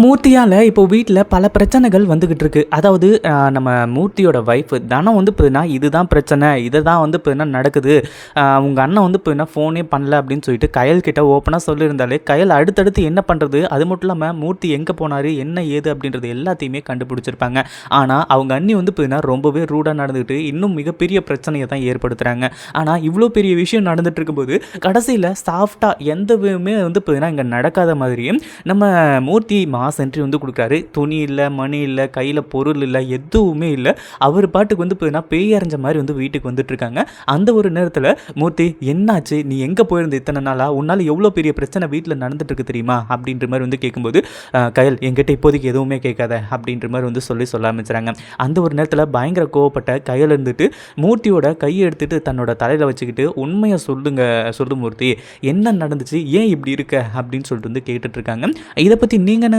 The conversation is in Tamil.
மூர்த்தியால் இப்போ வீட்டில் பல பிரச்சனைகள் வந்துக்கிட்டு இருக்கு. அதாவது நம்ம மூர்த்தியோட ஒய்ஃப் தனம் வந்து இப்போ இதுதான் பிரச்சனை இதை தான் வந்து இப்போ நடக்குது. உங்கள் அண்ணன் வந்து இப்போ ஃபோனே பண்ணல அப்படின்னு சொல்லிட்டு கயல் கிட்ட ஓப்பனாக சொல்லியிருந்தாலே கயல் அடுத்தடுத்து என்ன பண்ணுறது அது மட்டும் இல்லாமல் மூர்த்தி எங்கே போனார்? என்ன ஏது? அப்படின்றது எல்லாத்தையுமே கண்டுபிடிச்சிருப்பாங்க. ஆனால் அவங்க அண்ணி வந்து இப்போ ரொம்பவே ரூடாக நடந்துக்கிட்டு இன்னும் மிகப்பெரிய பிரச்சனையை தான் ஏற்படுத்துகிறாங்க ஆனால் இவ்வளோ பெரிய விஷயம் நடந்துட்டு இருக்கும்போது கடைசியில் சாஃப்டாக எந்த விதமே வந்து இப்போ இங்கே நடக்காத மாதிரியும் நம்ம மூர்த்தி மாஸ் என்ட்ரி வந்து கொடுக்குறாரு. துணி இல்லை மணி இல்லை கையில் பொருள் இல்லை எதுவுமே இல்லை. அவர் பாட்டுக்கு வந்து இப்போ பேய் அரைஞ்ச மாதிரி வந்து வீட்டுக்கு வந்துட்டுருக்காங்க. அந்த ஒரு நேரத்தில் மூர்த்தி என்னாச்சு? நீ எங்கே போயிருந்த இத்தனை நாளா? உன்னால் எவ்வளோ பெரிய பிரச்சனை வீட்டில் நடந்துட்டுருக்கு தெரியுமா? அப்படின்ற மாதிரி வந்து கேட்கும்போது கயல் என்கிட்ட இப்போதைக்கு எதுவுமே கேட்காத. அப்படின்ற மாதிரி வந்து சொல்லி சொல்ல ஆரம்பிச்சுறாங்க. அந்த ஒரு நேரத்தில் பயங்கர கோவப்பட்ட கையில் இருந்துட்டு மூர்த்தியோட கையை எடுத்துகிட்டு தன்னோட தலையில் வச்சுக்கிட்டு உண்மையை சொல்லுங்க சொல்லு மூர்த்தி. என்ன நடந்துச்சு? ஏன் இப்படி இருக்க? அப்படின்னு சொல்லிட்டு வந்து கேட்டுட்ருக்காங்க இதை பற்றி நீங்கள் என்ன